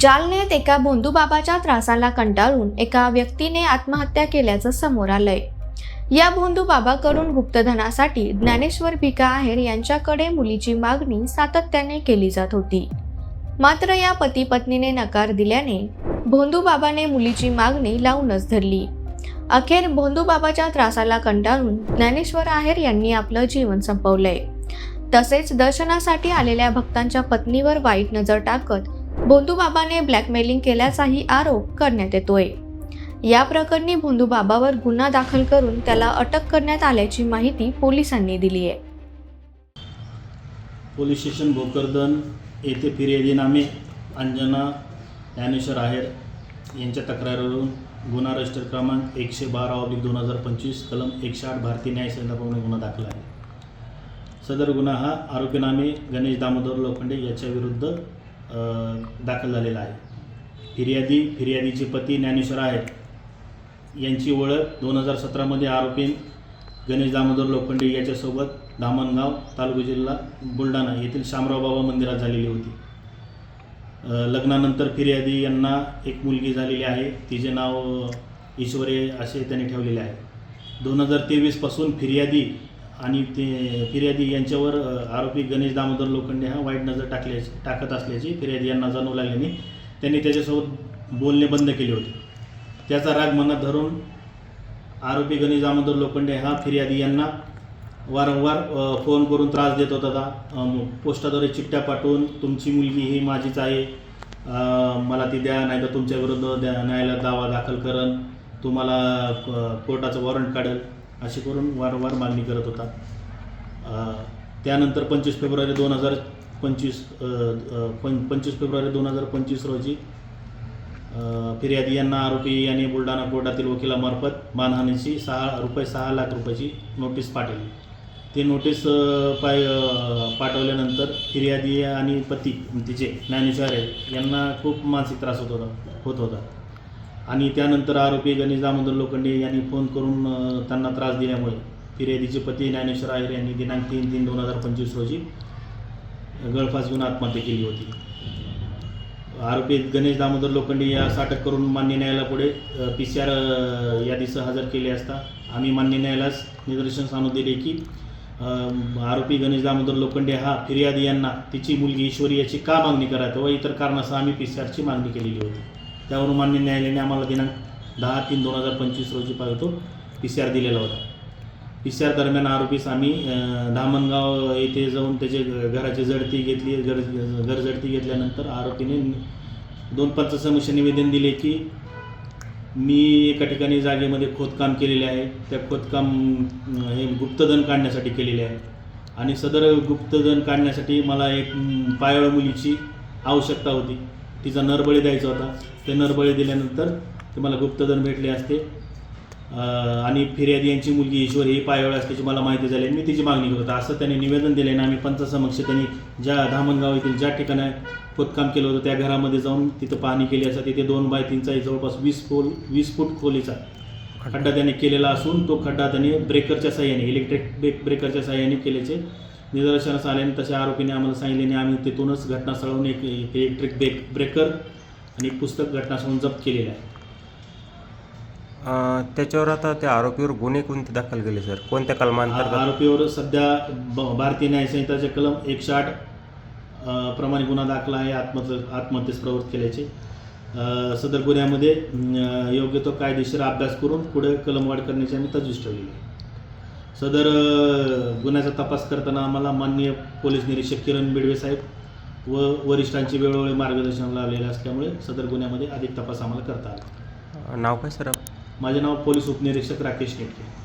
जालन्यात एका भोंदूबाबाच्या त्रासाला कंटाळून एका व्यक्तीने आत्महत्या केल्याचं समोर आलंय. या भोंदूबाबाकडून गुप्तधनासाठी ज्ञानेश्वर भिका आहेर यांच्याकडे मुलीची मागणी सातत्याने केली जात होती. मात्र या पती पत्नीने नकार दिल्याने भोंदूबाबाने मुलीची मागणी लावूनच धरली. अखेर भोंदूबाबाच्या त्रासाला कंटाळून ज्ञानेश्वर आहेर यांनी आपलं जीवन संपवलंय. तसेच दर्शनासाठी आलेल्या भक्तांच्या पत्नीवर वाईट नजर टाकत भोंदूबाबाने ब्लॅकमेलिंग केल्याचाही आरोप करण्यात येतोय. या प्रकरणी भोंदूबाबावर गुन्हा दाखल करून त्याला अटक करण्यात आल्याची माहिती पोलिसांनी दिली आहे पोलीस स्टेशन भोकरदन येथे फिर्यादीनामे अंजना ज्ञानेश्वर आहेर यांच्या तक्रारीवरून गुन्हा रजिस्टर क्रमांक एकशे बारा ऑब्लिक दोन हजार पंचवीस कलम एकशे आठ भारतीय न्याय संहिताप्रमाणे गुन्हा दाखल आहे. सदर गुन्हा हा आरोपीनामे गणेश दामोदर लोखंडे याच्याविरुद्ध दाखल झालेला आहे. फिर्यादी फिर्यादीचे पती ज्ञानेश्वर आहेत. यांची ओळख दोन हजार सतरामध्ये आरोपी गणेश दामोदर लोखंडे याच्यासोबत दामणगाव तालुका जिल्हा बुलढाणा येथील शामराव बाबा मंदिरात झालेली होती. लग्नानंतर फिर्यादी यांना एक मुलगी झालेली आहे. तिचे नाव ईश्वरे असे त्यांनी ठेवलेले आहे. दोन हजार तेवीसपासून फिर्यादी आणि ते फिर्यादी यांच्यावर आरोपी गणेश दामोदर लोखंडे हा वाईट नजर टाकल्या टाकत असल्याची फिर्यादी यांना जाणवू लागल्याने त्यांनी त्याच्यासोबत बोलणे बंद केले होते. त्याचा राग मनात धरून आरोपी गणेश दामोदर लोखंडे हा फिर्यादी यांना वारंवार फोन करून त्रास देत होता. अ, पोस्टाद्वारे चिठ्ठ्या पाठवून तुमची मुलगी ही माझीच आहे. मला ती द्या नाही तर तुमच्याविरुद्ध द्या न्यायालयात दावा दाखल करन तुम्हाला कोर्टाचं वॉरंट काढेल. अशी करून वारंवार मागणी करत होता. त्यानंतर पंचवीस फेब्रुवारी दोन हजार पंचवीस पं पंचवीस फेब्रुवारी दोन हजार पंचवीस रोजी फिर्यादी यांना आरोपी यांनी बुलढाणा कोर्टातील वकिलामार्फत मानहानीची सहा रुपये सहा लाख रुपयाची नोटीस पाठवली. ती नोटीस पाय पाठवल्यानंतर फिर्यादी आणि पती म्हणजे तिचे ज्ञानेश्वर आहे यांना खूप मानसिक त्रास होत होता होत होता. आणि त्यानंतर आरोपी गणेश दामोदर लोखंडे यांनी फोन करून त्यांना त्रास दिल्यामुळे फिर्यादीचे पती ज्ञानेश्वर आहेर यांनी दिनांक तीन तीन दोन हजार पंचवीस रोजी गळफास घेऊन आत्महत्या केली होती. आरोपी गणेश दामोदर लोखंडे यास अटक करून मान्य न्यायालयापुढे पी सी आर यादीसह हजर केले असता आम्ही मान्य न्यायालयास निदर्शनास आणून दिले की आरोपी गणेश दामोदर लोखंडे हा फिर्यादी यांना तिची मुलगी ईश्वरी याची का मागणी करायचं व इतर कारणासह आम्ही पी सी आरची मागणी केलेली होती. त्यावरून मान्य न्यायालयाने आम्हाला दिनांक दहा तीन दोन हजार पंचवीस रोजी पाहिजे तो पी सी आर दिलेला होता. पी सी आर दरम्यान आरोपीस आम्ही धामणगाव येथे जाऊन त्याचे घराची जडती घेतली घर घर जडती घेतल्यानंतर आरोपीने दोन पंचसमस्या निवेदन दिले की मी एका ठिकाणी जागेमध्ये खोदकाम केलेले आहे. त्या खोदकाम हे गुप्तधन काढण्यासाठी केलेले आहे. आणि सदर गुप्तधन काढण्यासाठी मला एक पायाळ मुलीची आवश्यकता होती. तिचा नरबळी द्यायचा होता. ते नरबळी दिल्यानंतर ते मला गुप्तधन भेटले असते. आणि फिर्यादी यांची मुलगी ईश्वर ही पायवळ असल्याची मला माहिती झाली आणि मी तिची मागणी करतो असं त्यांनी निवेदन दिले आणि आम्ही पंचसमक्ष त्यांनी ज्या धामणगाव येथील ज्या ठिकाणी खोदकाम केलं होतं त्या घरामध्ये जाऊन तिथं पाहणी केली असता. तिथे दोन बाय तीनचा जवळपास वीस खोल वीस फूट खोलीचा खड्डा त्याने केलेला असून तो खड्डा त्याने ब्रेकरच्या साह्याने इलेक्ट्रिक ब्रेक ब्रेकरच्या साह्याने केल्याचे निदर्शनास आल्याने तशा आरोपीने आम्हाला सांगितल्याने आम्ही तिथूनच घटनास्थळाहून एक एक इलेक्ट्रिक ब्रेक ब्रेकर आणि एक पुस्तक घटनास्थळाहून जप्त केलेलं आहे. अं, त्याच्यावर आता त्या आरोपीवर गुन्हे कोणते दाखल केले सर? कोणत्या आ- कलमांतर्गत आरोपीवर सध्या ब- भारतीय न्याय संहिताचे कलम एकशे आठ प्रमाणे गुन्हा दाखला आहे आत्महत्या आत्महत्येस प्रवृत्त केल्याचे. अ, सदर गुन्ह्यामध्ये अ, योग्य तो कायदेशीर अभ्यास करून पुढे कलमवाढ करण्याची आम्ही तजवीज ठेवलेली आहे. सदर गुन्ह्याचा तपास करताना आम्हाला माननीय पोलीस निरीक्षक किरण बिडवे साहेब व वरिष्ठांची वेळोवेळी मार्गदर्शन लावलेले असल्यामुळे सदर गुन्ह्यामध्ये अधिक तपास आम्हाला करता आला. नाव काय सर? माझे नाव पोलीस उपनिरीक्षक राकेश नेटके.